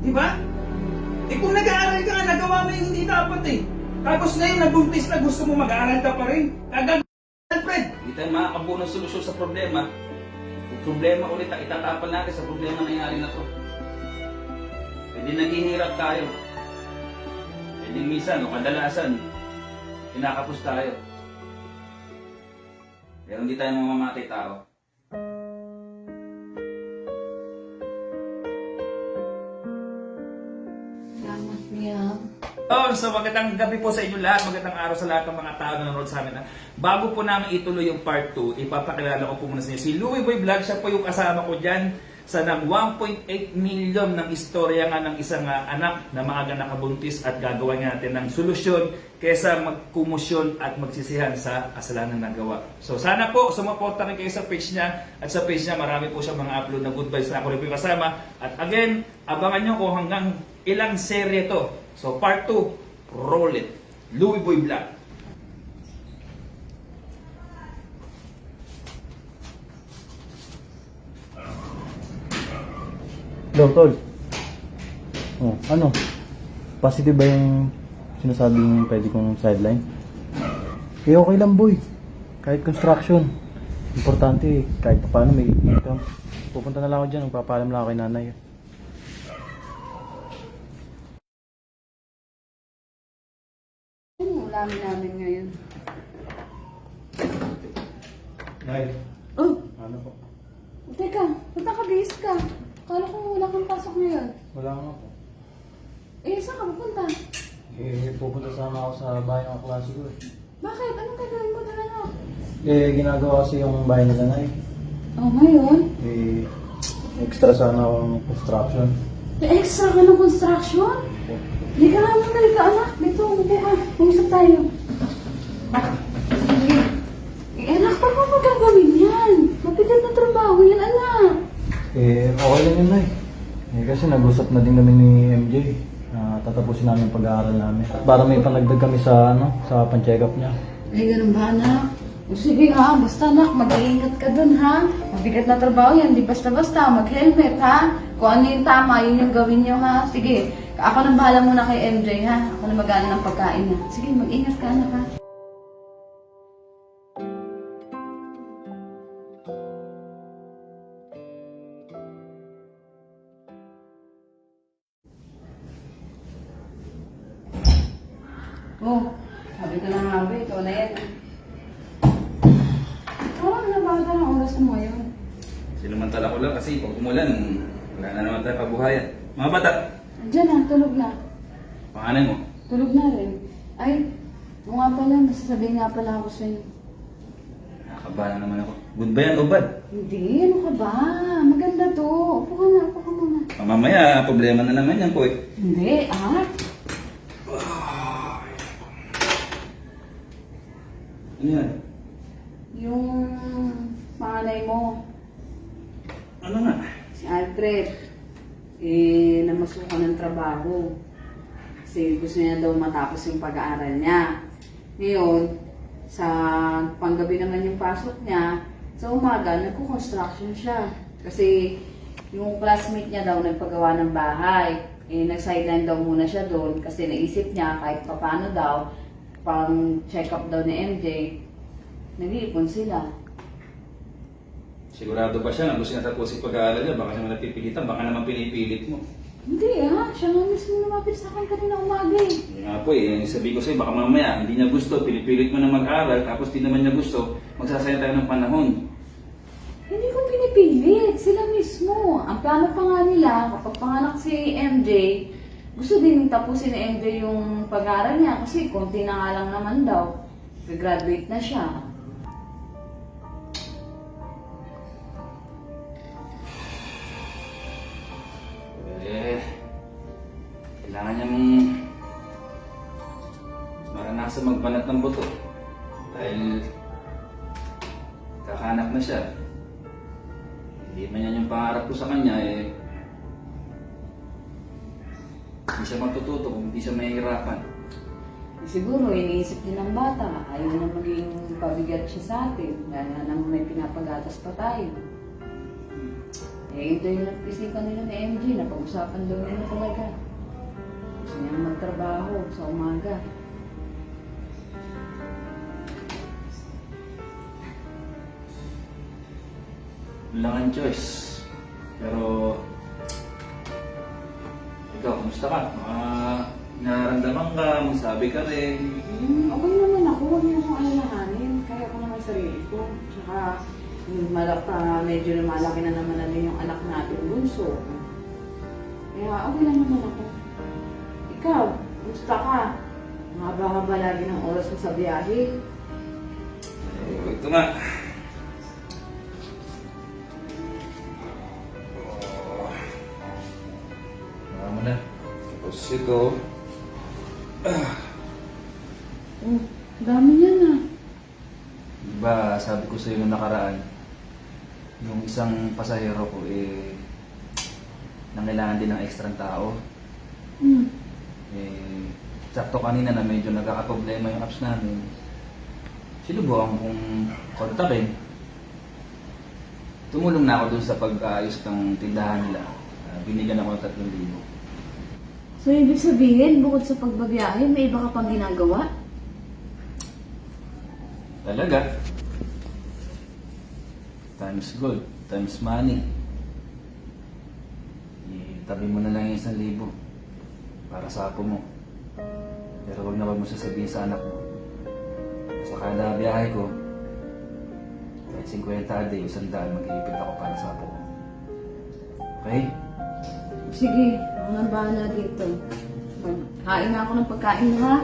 Di ba? Eh kung nag-aaral ka nga, nagawa mo yung hindi dapat eh. Tapos ngayon, nabuntis na gusto mo mag-aaral ka pa rin. Kagag... Alfred! Hindi tayo makakabuo ng solusyon sa problema. Yung problema ulit, itatapal natin sa problema nangyari na to. Pwede naghihirap tayo. Pwede minsan o kadalasan, kinakapos tayo. Pero hindi tayo mamamatay tao. Liam. Oh, so magandang gabi po sa inyo lahat, magandang araw sa lahat ng mga tao na nanonood sa amin. Bago po namin ituloy yung part 2, ipapakilala ko po muna sa inyo si Louie Boy Vlog, siya po yung kasama ko dyan sa ng 1.8 million ng istorya nga ng isang ah, anak na maaga nakabuntis at gagawa nga natin ng solusyon kaysa magkumusyon at magsisihan sa kasalanan na gawa. So sana po sumuporta rin kayo sa page niya at sa page niya marami po siyang mga upload na good vibes na ako rin po kasama. At again, abangan nyo kung hanggang ilang serye to. So part 2, roll it. Louie Boy Vlog. Hello, tol. Oh, ano? Positive ba yung sinasabing pwede kong sideline? Eh, okay lang, boy. Kahit construction. Importante, kahit pa paano may income. Pupunta na lang ako dyan, magpapaalam lang ako kay nanay. Ulamin namin ngayon? Nay, Oh, ano po? teka, ba't nakabihis ka? Kala ko wala kang pasok ngayon. Wala nga po. Eh, saan ka pupunta? Eh, pupunta sana ako sa bahay ng klase ko eh. Bakit? Anong gagawin mo doon ano? Eh, ginagawa kasi yung bahay nila na eh. Oh, ngayon? Eh, extra sana akong construction. May extra ka ng construction? Hindi ka naman talaga, anak. Dito, umupo ka. Umusap tayo. Sige. Eh, anak, paano mo gagawin yan? Mabigat na trabaho yan, anak. Eh, okay lang yun, Nay. Eh, kasi nag-usap na din kami ni MJ. na tatapusin namin yung pag-aaral namin. Para may panagdag kami sa, ano, sa pan-check up niya. Ay, ganun ba, anak? Sige ha, basta anak, mag-iingat ka dun ha. Mabigat na trabaho yan, di basta-basta. Mag-helmet ha. Kung ano yung tama, yun yung gawin nyo ha. Sige, ako nang bahala muna kay MJ ha. Ako na mag ng pagkain niya. Sige, mag-ingat ka anak ha. Oh, na ba ata ng oras mo ngayon? Sinamantala ko lang kasi pag umulan, wala na naman tayo kabuhayan. Mga bata, Diyan na, tulog na. pangalan mo? Tulog na rin. Ay, o nga pala, masasabihin nga pala ako sa inyo. Nakakaba na naman ako. Good ba yan o bad? Hindi, ano ka ba? Maganda to. Upo ka na, upo ka muna. Mamaya, problema na naman yan ko eh. Hindi, ah. Ano yan? Yung panganay mo, Ano nga? si Alfred, eh, namasukan ng trabaho. Kasi gusto niya daw matapos yung pag-aaral niya. Ngayon, sa panggabi naman yung pasok niya, sa umaga, nagko-construction siya. Kasi yung classmate niya daw nagpagawa ng bahay. Eh, nag-sideline daw muna siya doon kasi naisip niya kahit papano daw, pang check-up daw ni MJ, nag-iipon sila. Sigurado ba siya na gusto niya tapusin pag-aaral niya? Baka naman napipilitan, baka naman pinipilit mo. Hindi ah, siya nga mismo lumapit sa akin kanina umaga eh. Yun nga po eh, sabi ko sa'yo, baka mamaya hindi niya gusto, pinipilit mo na mag-aral, tapos di naman niya gusto, magsasayang tayo ng panahon. Hindi ko pinipilit, sila mismo. Ang plano pa nga nila, kapag panganak si MJ, gusto din tapusin ni MJ yung pag-aaral niya kasi konti na nga lang naman daw. Graduate na siya. Eh, kailangan niyang maranasan magbanat ng buto. Dahil kakanak na siya. Hindi man yan yung pangarap ko sa kanya eh. Hindi siya matututo kung hindi siya mahihirapan. Siguro, iniisip din ng bata, ayaw na maging pabigat siya sa atin. Dahil naman may pinapagatas pa tayo. Eh, ito yung nagpisikan nila ni MJ, napag-usapan daw nila talaga. Gusto niya magtrabaho sa umaga. Wala kang choice. Pero, ikaw, kumusta ka? Uh, nararamdaman ka, magsabi ka rin. Hmm, okay naman ako, huwag niyo akong alalahanin. Kaya ko naman sarili ko. Tsaka, malak, ah, medyo lumalaki na naman na din yung anak natin, bunso. Kaya okay lang naman ako. Ikaw, gusto ka? Mahaba-haba lagi ng oras mo sa biyahe. Eh, ito nga. Mo na. Tapos ito. Oh, dami yan ah. Diba, sabi ko sa iyo nung nakaraan, yung isang pasahero ko eh, nangailangan din ng ekstrang tao. Hmm. Eh, sakto kanina na medyo nagkakaproblema yung apps namin. Sinubukan kong kontakin. Tumulong na ako dun sa pag-ayos ng tindahan nila. Ah, binigyan ako ng 3,000. So, ibig sabihin, bukod sa pagbabiyahe, may iba ka pang ginagawa? Talaga. Times gold, times money. Itabi mo na lang yung isang libo para sa apo mo. Pero wag na wag mo sasabihin sa anak mo. Sa kada biyahe ko, kahit 50 a day, isang daan, mag-iipit ako para sa apo ko. Okay? Sige, ako na bahala dito. Hain na ako ng pagkain mo, ha?